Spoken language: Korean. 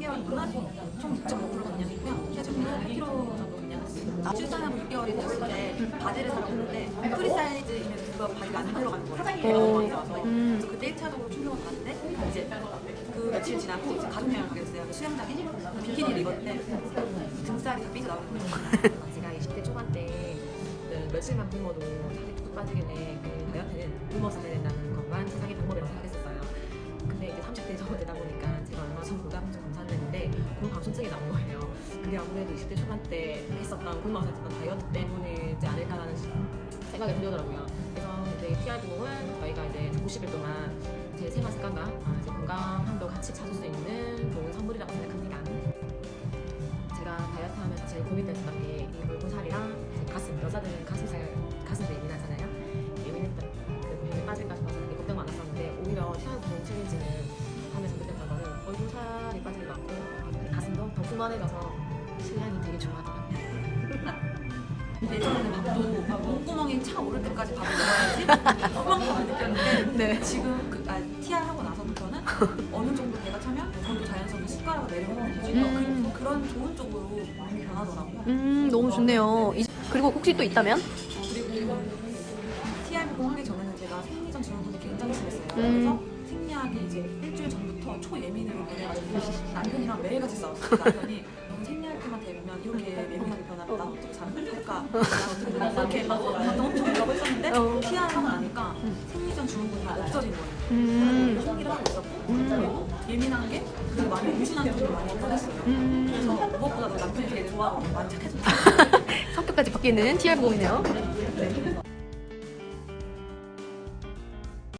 3개월 동안 총 6.5kg 감량했고요. 체중은 8kg 정도 감량했습니다. 출산하고 6개월이 되었을 때 바지를 사러 갔는데 프리 사이즈이면 그거 바지가 안 들어가는 거예요. 오. 그래서 음. 그때 1차적으로 충격을 받았는데 이제 그 며칠 지나고 이제 가족 여행을 가게 됐어요. 수영장에 비키니를 입었는데 등살이 다 삐져나오는 거예요. 제가 20대 초반 때그 며칠만 굶어도 살이 뚝 빠지길래 그 다이어트는 굶어서 해야 된다는 것만 세상의 방법이라고 생각했었어요. 근데 이제 30대 접어들다 보니까 제가 얼마 전보다 좀 공감증이 나온 거예요. 그게 아무래도 20대 초반 때 했었던 했었던 다이어트 때문이지 않을까라는 생각이 들더라고요. 그래서 이제 TR부은 저희가 이제 90일 동안 제 생활 습관과 아, 제 건강함도 같이 찾을 수 있는 좋은 선물이라고 생각합니다. 제가 다이어트 하면서 제일 고민됐던 게이 굵은 살이랑 제 가슴 여자들은 가슴살 가슴살 예민하잖아요 더 풍만해져서 실량이 되게 좋아하더라고요 예전에는 밥도 막 목구멍이 차 오를 때까지 밥을 먹어야지 호방감을 느꼈는데 네. 지금 그, 아, TR 하고 나서부터는 어느 정도 배가 차면 저도 자연스럽게 숟가락을 내려놓는 음. 그, 그런 좋은 쪽으로 많이 변하더라고요. 음, 너무 좋네요. 이- 그리고 혹시 또 있다면? 그리고 TRB 하기 전에는 제가 생리전 증후군이 굉장히 심했어요. 음. 그래서 생리하기 이제 일주일 전부터 초예민으로 변해가지고 남편이랑 매일같이 싸웠어요. 남편이 너는 생리할 때만 되면 이렇게 예민하게 변하면 나 어떻게 살까? 이렇게 막 엄청 뭐라고 했었는데 어. TR 하고 나니까 생리 전 증후군이 없어진 거예요. 음. 생리를 하고 있었고 그리고 예민한 게그 많이 유순한 점도 많이 없어졌어요. 음. 그래서 무엇보다도 남편이 되게 좋아하고 많이 착해졌어요. 성격까지 바뀌는 TR 보험이네요.